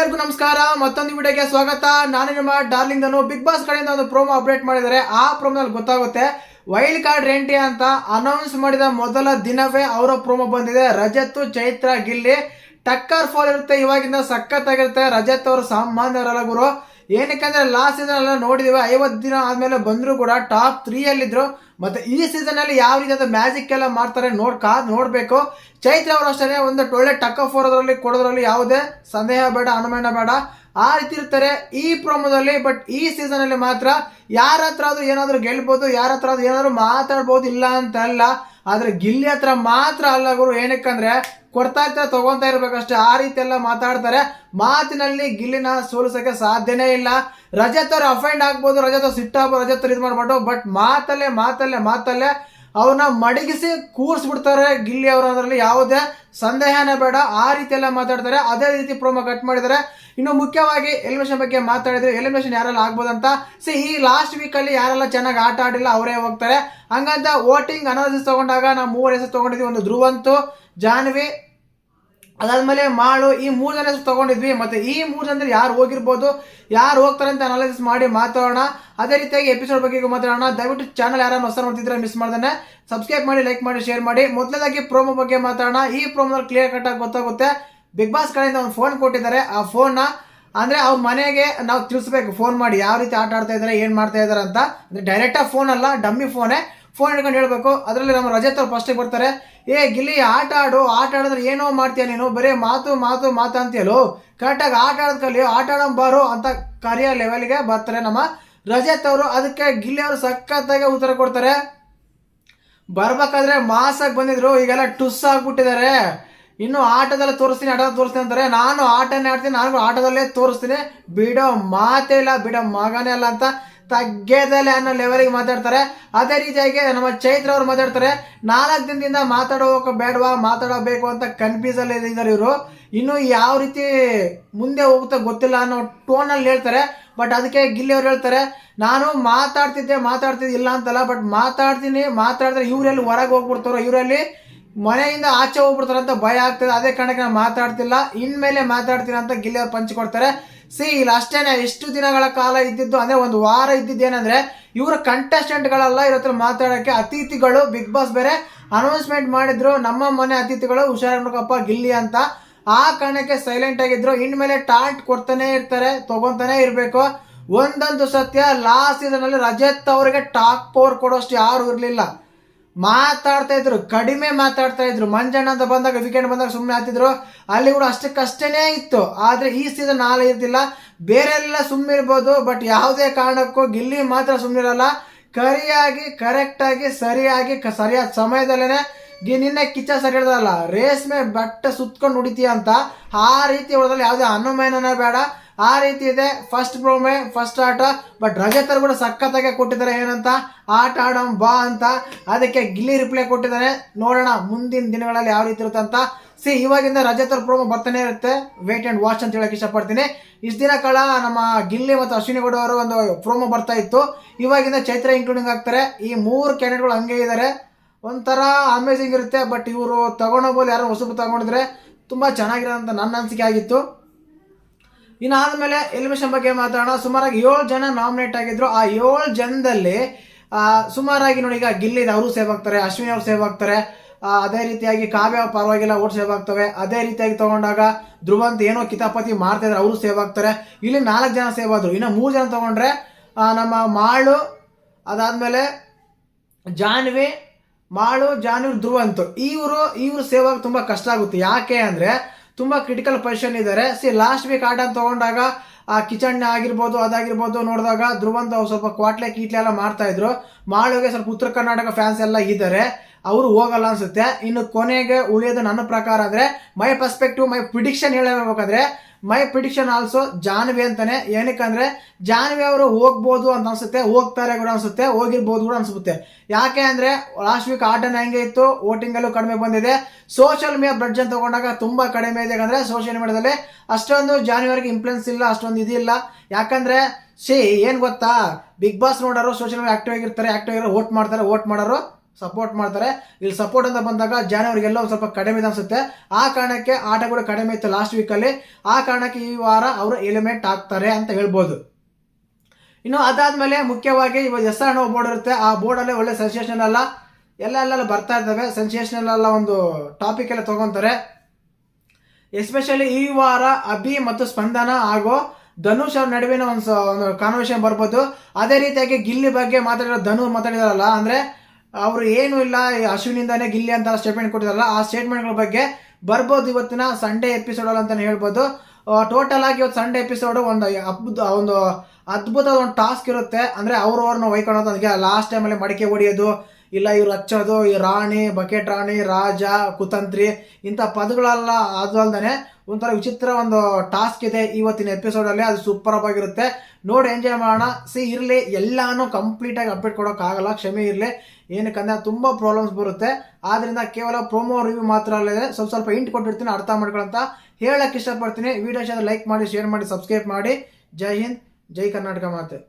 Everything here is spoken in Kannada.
ಎಲ್ಲರಿಗೂ ನಮಸ್ಕಾರ, ಮತ್ತೊಂದು ವಿಡಿಯೋಗೆ ಸ್ವಾಗತ. ನಾನು ನಿಮ್ಮ ಡಾರ್ಲಿಂಗ್ ಅನ್ನು ಬಿಗ್ ಬಾಸ್ ಕಡೆಯಿಂದ ಒಂದು ಪ್ರೋಮೋ ಅಪ್ಡೇಟ್ ಮಾಡಿದರೆ ಆ ಪ್ರೋಮೋದಲ್ಲಿ ಗೊತ್ತಾಗುತ್ತೆ ವೈಲ್ಡ್ ಕಾರ್ಡ್ ರೆಂಟಿ ಅಂತ ಅನೌನ್ಸ್ ಮಾಡಿದ ಮೊದಲ ದಿನವೇ ಅವರ ಪ್ರೋಮೋ ಬಂದಿದೆ. ರಜತ್ ಚೈತ್ರ, ಗಿಲ್ಲಿ, ಟಕ್ಕರ್ ಫಾಲ್ ಇರುತ್ತೆ. ಇವಾಗಿಂದ ಸಖತ್ತಾಗಿರುತ್ತೆ. ರಜತ್ ಅವರು ಸಾಮಾನ್ಯರಲ್ಲ ಗುರು. ಏನಕ್ಕಂದ್ರೆ ಲಾಸ್ಟ್ ಸೀಸನ್ ಎಲ್ಲ ನೋಡಿದೀವಿ, ಐವತ್ತು ದಿನ ಆದ್ಮೇಲೆ ಬಂದ್ರು ಕೂಡ ಟಾಪ್ ತ್ರೀಯಲ್ಲಿದ್ದರು ಮತ್ತು ಈ ಸೀಸನ್ ಅಲ್ಲಿ ಯಾವ ರೀತಿಯಾದ ಮ್ಯಾಜಿಕ್ ಎಲ್ಲ ಮಾಡ್ತಾರೆ ನೋಡ್, ಕಾದು ನೋಡಬೇಕು. ಚೈತ್ರ ಅವರು ಅಷ್ಟೇ ಒಂದು ಒಳ್ಳೆ ಟಕ್ ಆಫ್ ಅದರಲ್ಲಿ ಕೊಡೋದ್ರಲ್ಲಿ ಯಾವುದೇ ಸಂದೇಹ ಬೇಡ, ಅನುಮಾನ ಬೇಡ. ಆ ರೀತಿ ಇರ್ತಾರೆ ಈ ಪ್ರೊಮೋದಲ್ಲಿ ಬಟ್ ಈ ಸೀಸನ್ ಅಲ್ಲಿ ಮಾತ್ರ ಯಾರ ಹತ್ರ ಆದ್ರೂ ಏನಾದ್ರೂ ಗೆಲ್ಬಹುದು ಯಾರ ಹತ್ರ ಆದ್ರೂ ಏನಾದ್ರೂ ಮಾತಾಡ್ಬೋದು ಇಲ್ಲ ಅಂತ ಅಲ್ಲ ಆದ್ರೆ ಗಿಲ್ಲಿ ಹತ್ರ ಮಾತ್ರ ಅಲ್ಲ ಗುರು, ಏನಕ್ಕಂದ್ರೆ ಕೊಡ್ತಾ ಇರ್ತಾರೆ ತಗೊಂತಾ ಇರ್ಬೇಕಷ್ಟೇ. ಆ ರೀತಿ ಎಲ್ಲ ಮಾತಾಡ್ತಾರೆ. ಮಾತಿನಲ್ಲಿ ಗಿಲ್ಲಿನ ಸೋಲಿಸೋಕೆ ಸಾಧ್ಯನೇ ಇಲ್ಲ. ರಜತ್ ಅವ್ರು ಅಫೈಂಡ್ ಆಗ್ಬೋದು, ರಜತ್ ಅವ್ರು ಸಿಟ್ಟಾಗ್ಬೋದು ರಜತ್ ಅವ್ರು ಇದು ಮಾಡ್ಬೋದು ಬಟ್ ಮಾತಲ್ಲೇ ಮಾತಲ್ಲೇ ಮಾತಲ್ಲೇ ಅವನ್ನ ಮಡಗಿಸಿ ಕೂರಿಸ್ಬಿಡ್ತಾರೆ ಗಿಲ್ಲಿ ಅವರು ಅದರಲ್ಲಿ ಯಾವುದೇ ಸಂದೇಹನೇ ಬೇಡ. ಆ ರೀತಿ ಎಲ್ಲ ಮಾತಾಡ್ತಾರೆ. ಅದೇ ರೀತಿ ಪ್ರೋಮೋ ಕಟ್ ಮಾಡಿದ್ದಾರೆ. ಇನ್ನು ಮುಖ್ಯವಾಗಿ ಎಲಿಮಿನೇಷನ್ ಬಗ್ಗೆ ಮಾತಾಡಿದ್ರೆ ಎಲಿಮಿನೇಷನ್ ಯಾರೆಲ್ಲ ಆಗ್ಬೋದಂತ? ಸಿ ಈ ಲಾಸ್ಟ್ ವೀಕ್ ಅಲ್ಲಿ ಯಾರೆಲ್ಲ ಚೆನ್ನಾಗಿ ಆಟ ಆಡಿಲ್ಲ, ಅವರೇ ಹೋಗ್ತಾರೆ. ಹಂಗಂತ ವೋಟಿಂಗ್ ಅನಾಲಿಸಿಸ್ ತಗೊಂಡಾಗ ನಾವು ಮೂವರು ಹೆಸರು ತಗೊಂಡಿದ್ವಿ ಒಂದು ಧ್ರುವಂತು. ಜಾನ್ವಿ ಅದಾದ್ಮೇಲೆ ಮಾಳು ಈ ಮೂರು ಜನ ತಗೊಂಡಿದ್ವಿ. ಮತ್ತೆ ಈ ಮೂರು ಜನ ಯಾರು ಹೋಗಿರ್ಬೋದು, ಯಾರು ಹೋಗ್ತಾರೆ ಅಂತ ಅನಾಲಿಸಿಸ್ ಮಾಡಿ ಮಾತಾಡೋಣ. ಅದೇ ರೀತಿಯಾಗಿ ಎಪಿಸೋಡ್ ಬಗ್ಗೆ ಮಾತಾಡೋಣ. ದಯವಿಟ್ಟು ಚಾನಲ್ ಯಾರನ್ನ ಹೊಸ ನೋಡ್ತಿದ್ರೆ ಮಿಸ್ ಮಾಡ್ದೆ ಸಬ್ಸ್ಕ್ರೈಬ್ ಮಾಡಿ ಲೈಕ್ ಮಾಡಿ ಶೇರ್ ಮಾಡಿ. ಮೊದಲದಾಗಿ ಪ್ರೋಮೋ ಬಗ್ಗೆ ಮಾತಾಡೋಣ. ಈ ಪ್ರೋಮೋದಲ್ಲಿ ಕ್ಲಿಯರ್ ಕಟ್ ಆಗಿ ಗೊತ್ತಾಗುತ್ತೆ. ಬಿಗ್ ಬಾಸ್ ಕಡೆಯಿಂದ ಒಂದು ಫೋನ್ ಕೊಟ್ಟಿದ್ದಾರೆ. ಆ ಫೋನ್ನ ಅಂದರೆ ಅವ್ರ ಮನೆಗೆ ನಾವು ತಿಳಿಸ್ಬೇಕು. ಫೋನ್ ಮಾಡಿ ಯಾವ ರೀತಿ ಆಟ ಆಡ್ತಾ ಇದ್ದಾರೆ ಏನು ಮಾಡ್ತಾ ಇದ್ದಾರೆ ಅಂತ. ಅಂದ್ರೆ ಡೈರೆಕ್ಟ್ ಆಗಿ ಫೋನ್ ಅಲ್ಲ ಡಮ್ಮಿ ಫೋನೇ ಫೋನ್ ಹಿಡ್ಕೊಂಡು ಹೇಳಬೇಕು. ಅದರಲ್ಲಿ ನಮ್ಮ ರಜೆ ಅವ್ರು ಫಸ್ಟಿಗೆ ಬರ್ತಾರೆ. ಏ, ಗಿಲ್ಲಿ, ಆಟ ಆಡು. ಆಟ ಆಡಿದ್ರೆ ಏನೋ ಮಾಡ್ತೀಯ ನೀನು? ಬರೀ ಮಾತು ಮಾತು ಮಾತು ಅಂತೇಳು ಕರೆಕ್ಟಾಗಿ ಆಟ ಆಡೋದ್ ಕಲಿ, ಆಟ ಆಡೋ ಬಾರು ಅಂತ ಕರಿಯ ಲೆವೆಲ್ಗೆ ಬರ್ತಾರೆ ನಮ್ಮ ರಜತ್ ಅವರು. ಅದಕ್ಕೆ ಗಿಲ್ಲಿ ಅವರು ಸಖತ್ತಾಗಿ ಉತ್ತರ ಕೊಡ್ತಾರೆ. ಬರ್ಬೇಕಾದ್ರೆ ಮಾಸಾಗಿ ಬಂದಿದ್ರು. ಈಗೆಲ್ಲ ಟುಸ್ ಆಗ್ಬಿಟ್ಟಿದ್ದಾರೆ. ಇನ್ನು ಆಟದಲ್ಲೇ ತೋರಿಸ್ತೀನಿ ಆಟ ತೋರಿಸ್ತೀನಿ ಅಂತಾರೆ. ನಾನು ಆಟನೇ ಆಡ್ತೀನಿ, ನಾನು ಆಟದಲ್ಲೇ ತೋರಿಸ್ತೀನಿ. ಬಿಡೋ ಮಾತೇ ಇಲ್ಲ, ಬಿಡೋ ಮಗನೇ ಇಲ್ಲ ಅಂತ ತಗ್ಗೇದಲೆ ಅನ್ನೋ ಲೆವೆಲ್ಗೆ ಮಾತಾಡ್ತಾರೆ. ಅದೇ ರೀತಿಯಾಗಿ ನಮ್ಮ ಚೈತ್ರ ಅವರು ಮಾತಾಡ್ತಾರೆ. ನಾಲ್ಕು ದಿನದಿಂದ ಮಾತಾಡೋಕೆ ಬೇಡವಾ? ಮಾತಾಡಬೇಕು ಅಂತ ಕನ್ಫ್ಯೂಸ್ ಅಲ್ಲಿ ಇದ್ದಾರೆ ಇವರು. ಇನ್ನು ಯಾವ ರೀತಿ ಮುಂದೆ ಹೋಗುತ್ತಾ ಗೊತ್ತಿಲ್ಲ ಅನ್ನೋ ಟೋನಲ್ಲಿ ಹೇಳ್ತಾರೆ. ಬಟ್ ಅದಕ್ಕೆ ಗಿಲ್ಲಿ ಅವ್ರು ಹೇಳ್ತಾರೆ, ನಾನು ಮಾತಾಡ್ತಿದ್ದೆ ಮಾತಾಡ್ತಿದ್ದೆ ಇಲ್ಲ ಅಂತಲ್ಲ ಬಟ್ ಮಾತಾಡ್ತೀನಿ, ಮಾತಾಡಿದ್ರೆ ಇವರೆಲ್ಲಿ ಹೊರಗೆ ಹೋಗ್ಬಿಡ್ತಾರೋ? ಇವರಲ್ಲಿ ಮನೆಯಿಂದ ಆಚೆ ಹೋಗ್ಬಿಡ್ತಾರಂತ ಭಯ ಆಗ್ತದೆ. ಅದೇ ಕಾರಣಕ್ಕೆ ನಾನು ಮಾತಾಡ್ತಿಲ್ಲ. ಇನ್ಮೇಲೆ ಮಾತಾಡ್ತೀನಿ ಅಂತ ಗಿಲ್ಲಿ ಅವ್ರು ಪಂಚ್ ಕೊಡ್ತಾರೆ. ಸಿ ಇಲ್ಲಿ ಅಷ್ಟೇನೆ ಎಷ್ಟು ದಿನಗಳ ಕಾಲ ಇದ್ದಿದ್ದು ಅಂದ್ರೆ ಒಂದು ವಾರ ಇದ್ದಿದ್ದು ಏನಂದ್ರೆ, ಇವರ ಕಂಟೆಸ್ಟೆಂಟ್ಗಳೆಲ್ಲ ಇವ್ರ ಹತ್ರ ಮಾತಾಡೋಕ್ಕೆ ಅತಿಥಿಗಳು ಬಿಗ್ ಬಾಸ್ ಬೇರೆ ಅನೌನ್ಸ್ಮೆಂಟ್ ಮಾಡಿದ್ರು, ನಮ್ಮ ಮನೆ ಅತಿಥಿಗಳು ಹುಷಾರಪ್ಪ ಗಿಲ್ಲಿ ಅಂತ. ಆ ಕಾರಣಕ್ಕೆ ಸೈಲೆಂಟ್ ಆಗಿದ್ರು. ಇನ್ಮೇಲೆ ಟಾಲ್ಟ್ ಕೊಡ್ತಾನೆ ಇರ್ತಾರೆ, ತಗೊಂತಾನೆ ಇರಬೇಕು. ಒಂದೊಂದು ಸತ್ಯ ಲಾಸ್ಟ್ ಸೀಸನ್ ಅಲ್ಲಿ ರಜತ್ ಅವರಿಗೆ ಟಾಕ್ ಪವರ್ ಕೊಡೋಷ್ಟು ಯಾರು ಇರಲಿಲ್ಲ. ಮಾತಾಡ್ತಾ ಇದ್ರು, ಕಡಿಮೆ ಮಾತಾಡ್ತಾ ಇದ್ರು. ಮಂಜಣ್ಣ ಅಂತ ಬಂದಾಗ ವಿಕೆಟ್ ಬಂದಾಗ ಸುಮ್ಮನೆ ಹಾಕ್ತಿದ್ರು ಅಲ್ಲಿ ಕೂಡ ಅಷ್ಟಕ್ಕಷ್ಟೇನೆ ಇತ್ತು. ಆದ್ರೆ ಈ ಸೀಸನ್ ನಾಳೆ ಇರ್ತಿಲ್ಲ ಬೇರೆ ಎಲ್ಲ ಸುಮ್ಮಿರ್ಬೋದು ಇರ್ಬೋದು ಬಟ್ ಯಾವುದೇ ಕಾರಣಕ್ಕೂ ಗಿಲ್ಲಿ ಮಾತ್ರ ಸುಮ್ಮಿರಲ್ಲ ಕರಿಯಾಗಿ ಕರೆಕ್ಟಾಗಿ ಸರಿಯಾಗಿ ಸರಿಯಾದ ಸಮಯದಲ್ಲೇ ಗಿ ನಿನ್ನೆ ಕಿಚ್ಚ ಸರಿ ಹಿಡ್ದಲ್ಲ ರೇಷ್ಮೆ ಬಟ್ಟೆ ಸುತ್ಕೊಂಡು ಹೊಡಿತೀಯ ಅಂತ. ಆ ರೀತಿ ಹೊಡೆದಲ್ಲಿ ಯಾವುದೇ ಅನುಮಾನನೇ ಬೇಡ. ಆ ರೀತಿ ಇದೆ. ಫಸ್ಟ್ ಪ್ರೋಮೆ ಫಸ್ಟ್ ಆಟ ಬಟ್ ರಜತರು ಕೂಡ ಸಖತ್ತಾಗೆ ಕೊಟ್ಟಿದ್ದಾರೆ. ಏನಂತ? ಆಟ ಆಡೋಣ, ಬಾ ಅಂತ. ಅದಕ್ಕೆ ಗಿಲ್ಲಿ ರಿಪ್ಲೈ ಕೊಟ್ಟಿದ್ದಾರೆ. ನೋಡೋಣ ಮುಂದಿನ ದಿನಗಳಲ್ಲಿ ಯಾವ ರೀತಿ ಇರುತ್ತೆ ಅಂತ. ಸಿ ಇವಾಗಿಂದ ರಜತರ್ ಪ್ರೋಮೋ ಬರ್ತಾನೆ ಇರುತ್ತೆ. ವೇಟ್ ಅಂಡ್ ವಾಚ್ ಅಂತ ಹೇಳಕ್ ಇಷ್ಟಪಡ್ತೀನಿ. ಇಷ್ಟು ದಿನ ಕಾಲ ನಮ್ಮ ಗಿಲ್ಲಿ ಮತ್ತು ಅಶ್ವಿನಿ ಗೌಡ ಅವರು ಒಂದು ಪ್ರೋಮೋ ಬರ್ತಾ ಇತ್ತು. ಇವಾಗಿಂದ ಚೈತ್ರ ಇನ್ಕ್ಲೂಡಿಂಗ್ ಆಗ್ತಾರೆ. ಈ ಮೂರು ಕ್ಯಾಂಡಿಡೇಟ್ಗಳು ಹಂಗೆ ಇದ್ದಾರೆ. ಒಂಥರ ಅಮೇಝಿಂಗ್ ಇರುತ್ತೆ ಬಟ್ ಇವರು ತಗೊಂಡೋಗ್ಬೋದು ಯಾರೋ ಹೊಸಬ್ರು ತಗೊಂಡಿದ್ರೆ ತುಂಬ ಚೆನ್ನಾಗಿರೋ ನನ್ನ ಅನಿಸಿಕೆ ಆಗಿತ್ತು. ಇನ್ನು ಆದಮೇಲೆ ಬಗ್ಗೆ ಮಾತಾಡೋಣ. ಸುಮಾರಾಗಿ ಏಳು ಜನ ನಾಮಿನೇಟ್ ಆಗಿದ್ರು. ಆ ಏಳು ಜನದಲ್ಲಿ ಸುಮಾರಾಗಿ ನೋಡಿ ಈಗ ಗಿಲ್ಲಿ ಅವರು ಸೇವ್ ಆಗ್ತಾರೆ, ಅಶ್ವಿನಿ ಅವ್ರು ಸೇವ್ ಆಗ್ತಾರೆ. ಅದೇ ರೀತಿಯಾಗಿ ಕಾವ್ಯ ಪರವಾಗಿಲ್ಲ ಓಟ್ ಸೇವ್ ಆಗ್ತವೆ. ಅದೇ ರೀತಿಯಾಗಿ ತಗೊಂಡಾಗ ಧ್ರುವಂತ್ ಏನೋ ಕಿತಾಪತಿ ಮಾಡ್ತಾ ಅವರು ಸೇವ್ ಆಗ್ತಾರೆ. ಇಲ್ಲಿ ನಾಲ್ಕು ಜನ ಸೇವ್ ಆದ್ರು. ಇನ್ನು ಮೂರು ಜನ ತಗೊಂಡ್ರೆ ನಮ್ಮ ಮಾಳು, ಅದಾದಮೇಲೆ ಜಾನ್ವಿ, ಮಾಳು, ಜಾನ್ವಿ, ಧ್ರುವಂತ್. ಇವರು ಇವರು ಸೇವ್ ಆಗಿ ತುಂಬಾ ಕಷ್ಟ ಆಗುತ್ತೆ. ಯಾಕೆ ಅಂದ್ರೆ ತುಂಬಾ ಕ್ರಿಟಿಕಲ್ ಪೊಸಿಷನ್ ಇದ್ದಾರೆ. ಸಿ ಲಾಸ್ಟ್ ವೀಕ್ ಆಟ ತಗೊಂಡಾಗ, ಆ ಕಿಚನ್ ಆಗಿರ್ಬೋದು, ಅದಾಗಿರ್ಬೋದು ನೋಡಿದಾಗ ಧ್ರುವಂತ ಸ್ವಲ್ಪ ಕ್ವಾಟ್ಲೆ ಕೀಟ್ಲೆ ಎಲ್ಲ ಮಾಡ್ತಾ ಇದ್ರು. ಮಾಳುಗೆ ಸ್ವಲ್ಪ ಉತ್ತರ ಕರ್ನಾಟಕ ಫ್ಯಾನ್ಸ್ ಎಲ್ಲ ಇದ್ದಾರೆ. ಅವರು ಹೋಗಲ್ಲ ಅನ್ಸುತ್ತೆ. ಇನ್ನು ಕೊನೆಗೆ ಉಳಿಯೋದು ನನ್ನ ಪ್ರಕಾರ ಅಂದ್ರೆ ಮೈ ಪರ್ಸ್ಪೆಕ್ಟಿವ್ ಮೈ ಪ್ರಿಡಿಕ್ಷನ್ ಹೇಳಬೇಕಾದ್ರೆ ಮೈ ಪ್ರಿಡಿಕ್ಷನ್ ಆಲ್ಸೋ ಜಾನ್ವಿ ಅಂತಾನೆ. ಏನಕ್ಕಂದ್ರೆ ಜಾನ್ವಿ ಅವರು ಹೋಗ್ಬೋದು ಅಂತ ಅನ್ಸುತ್ತೆ. ಹೋಗ್ತಾರೆ ಕೂಡ ಅನ್ಸುತ್ತೆ. ಹೋಗಿರ್ಬೋದು ಕೂಡ ಅನ್ಸುತ್ತೆ. ಯಾಕೆ ಅಂದ್ರೆ ಲಾಸ್ಟ್ ವೀಕ್ ಆಟನ ಹೆಂಗೆ ಇತ್ತು? ವೋಟಿಂಗ್ ಅಲ್ಲೂ ಕಡಿಮೆ ಬಂದಿದೆ. ಸೋಷಿಯಲ್ ಮೀಡಿಯಾ ಬ್ಲಡ್ ಅಂತ ತಗೊಂಡಾಗ ತುಂಬಾ ಕಡಿಮೆ ಇದೆ. ಯಾಕಂದ್ರೆ ಸೋಷಿಯಲ್ ಮೀಡಿಯಾದಲ್ಲಿ ಅಷ್ಟೊಂದು ಜಾನ್ವರಿಗೆ ಇನ್ಫ್ಲೂಯೆನ್ಸ್ ಇಲ್ಲ, ಅಷ್ಟೊಂದು ಇದಿಲ್ಲ ಯಾಕಂದ್ರೆ ಸಿ ಏನ್ ಗೊತ್ತಾ? ಬಿಗ್ ಬಾಸ್ ನೋಡೋರು ಸೋಷಿಯಲ್ ಮೀಡಿಯಾ ಆಕ್ಟಿವ್ ಆಗಿರ್ತಾರೆ ಆಕ್ಟಿವ್ ಆಗಿರೋ ವೋಟ್ ಮಾಡ್ತಾರೆ ವೋಟ್ ಮಾಡೋರು ಸಪೋರ್ಟ್ ಮಾಡ್ತಾರೆ. ಇಲ್ಲಿ ಸಪೋರ್ಟ್ ಅಂತ ಬಂದಾಗ ಜನವರಿಗೆಲ್ಲ ಒಂದು ಸ್ವಲ್ಪ ಕಡಿಮೆ ಇದೆ ಅನ್ಸುತ್ತೆ. ಆ ಕಾರಣಕ್ಕೆ ಆಟ ಕೂಡ ಕಡಿಮೆ ಇತ್ತು ಲಾಸ್ಟ್ ವೀಕಲ್ಲಿ ಆ ಕಾರಣಕ್ಕೆ ಈ ವಾರ ಅವರು ಎಲಿಮೆಂಟ್ ಆಗ್ತಾರೆ ಅಂತ ಹೇಳ್ಬೋದು. ಇನ್ನು ಅದಾದ್ಮೇಲೆ ಮುಖ್ಯವಾಗಿ ಇವಾಗ ಎಸ್ ಆರ್ ಬೋರ್ಡ್ ಇರುತ್ತೆ. ಆ ಬೋರ್ಡಲ್ಲೇ ಒಳ್ಳೆ ಸೆನ್ಸೇಷನ್ ಅಲ್ಲ. ಎಲ್ಲ ಎಲ್ಲ ಬರ್ತಾ ಇರ್ತವೆ. ಸೆನ್ಸೇಷನಲ್ ಅಲ್ಲ ಒಂದು ಟಾಪಿಕ್ ಎಲ್ಲ ತಗೊಂತಾರೆ. ಎಸ್ಪೆಷಲಿ ಈ ವಾರ ಅಭಿ ಮತ್ತು ಸ್ಪಂದನ ಹಾಗೂ ಧನುಷ್ ಅವ್ರ ನಡುವಿನ ಒಂದು ಒಂದು ಕಾನ್ವರ್ಸೇಷನ್ ಬರ್ಬೋದು. ಅದೇ ರೀತಿಯಾಗಿ ಗಿಲ್ಲಿ ಬಗ್ಗೆ ಮಾತಾಡಿರೋ ಧನು ಮಾತಾಡಿದಾರಲ್ಲ, ಅಂದ್ರೆ ಅವರು ಏನು ಇಲ್ಲ, ಈ ಅಶ್ವಿನಿಂದಾನೇ ಗಿಲ್ಲಿ ಅಂತ ಸ್ಟೇಟ್ಮೆಂಟ್ ಕೊಟ್ಟಿದಾರಲ್ಲ ಆ ಸ್ಟೇಟ್ಮೆಂಟ್ಗಳ ಬಗ್ಗೆ ಬರ್ಬೋದು ಇವತ್ತಿನ ಸಂಡೇ ಎಪಿಸೋಡ್ ಅಂತಲೇ ಹೇಳ್ಬೋದು. ಟೋಟಲ್ ಆಗಿ ಇವತ್ತು ಸಂಡೇ ಎಪಿಸೋಡ್ ಒಂದು ಅದ್ಭುತ, ಒಂದು ಅದ್ಭುತವಾದ ಒಂದು ಟಾಸ್ಕ್ ಇರುತ್ತೆ. ಅಂದ್ರೆ ಅವ್ರವ್ರನ್ನ ಒಯ್ಕೊಳ್ಳೋದು ಅದಕ್ಕೆ ಲಾಸ್ಟ್ ಟೈಮಲ್ಲಿ ಮಡಿಕೆ ಹೊಡಿಯೋದು ಇಲ್ಲ ಇವ್ರು ಹಚ್ಚೋದು ಈ ರಾಣಿ, ಬಕೆಟ್ ರಾಣಿ, ರಾಜ, ಕುತಂತ್ರಿ ಇಂಥ ಪದಗಳೆಲ್ಲ ಅದು ಅಲ್ದೇ ಒಂಥರ ವಿಚಿತ್ರ ಒಂದು ಟಾಸ್ಕ್ ಇದೆ ಇವತ್ತಿನ ಎಪಿಸೋಡಲ್ಲಿ ಅದು ಸೂಪರ್ ಆಗಿರುತ್ತೆ ನೋಡಿ ಎಂಜಾಯ್ ಮಾಡೋಣ. ಸಿ ಇರಲಿ. ಎಲ್ಲಾನು ಕಂಪ್ಲೀಟಾಗಿ ಅಪ್ಡೇಟ್ ಕೊಡೋಕ್ಕಾಗಲ್ಲ ಕ್ಷಮೆ ಇರಲಿ. ಏನಕ್ಕಂದ್ರೆ ತುಂಬ ಪ್ರಾಬ್ಲಮ್ಸ್ ಬರುತ್ತೆ. ಆದ್ದರಿಂದ ಕೇವಲ ಪ್ರೋಮೋ ರಿವ್ಯೂ ಮಾತ್ರ ಅಲ್ಲದೆ ಸ್ವಲ್ಪ ಸ್ವಲ್ಪ ಇಂಟ್ ಕೊಟ್ಟಿರ್ತೀನಿ, ಅರ್ಥ ಮಾಡ್ಕೊಳಂತ ಹೇಳಕ್ಕೆ ಇಷ್ಟಪಡ್ತೀನಿ. ವಿಡಿಯೋ ಲೈಕ್ ಮಾಡಿ ಶೇರ್ ಮಾಡಿ ಸಬ್ಸ್ಕ್ರೈಬ್ ಮಾಡಿ. ಜೈ ಹಿಂದ್, ಜೈ ಕರ್ನಾಟಕ ಮಾತೆ.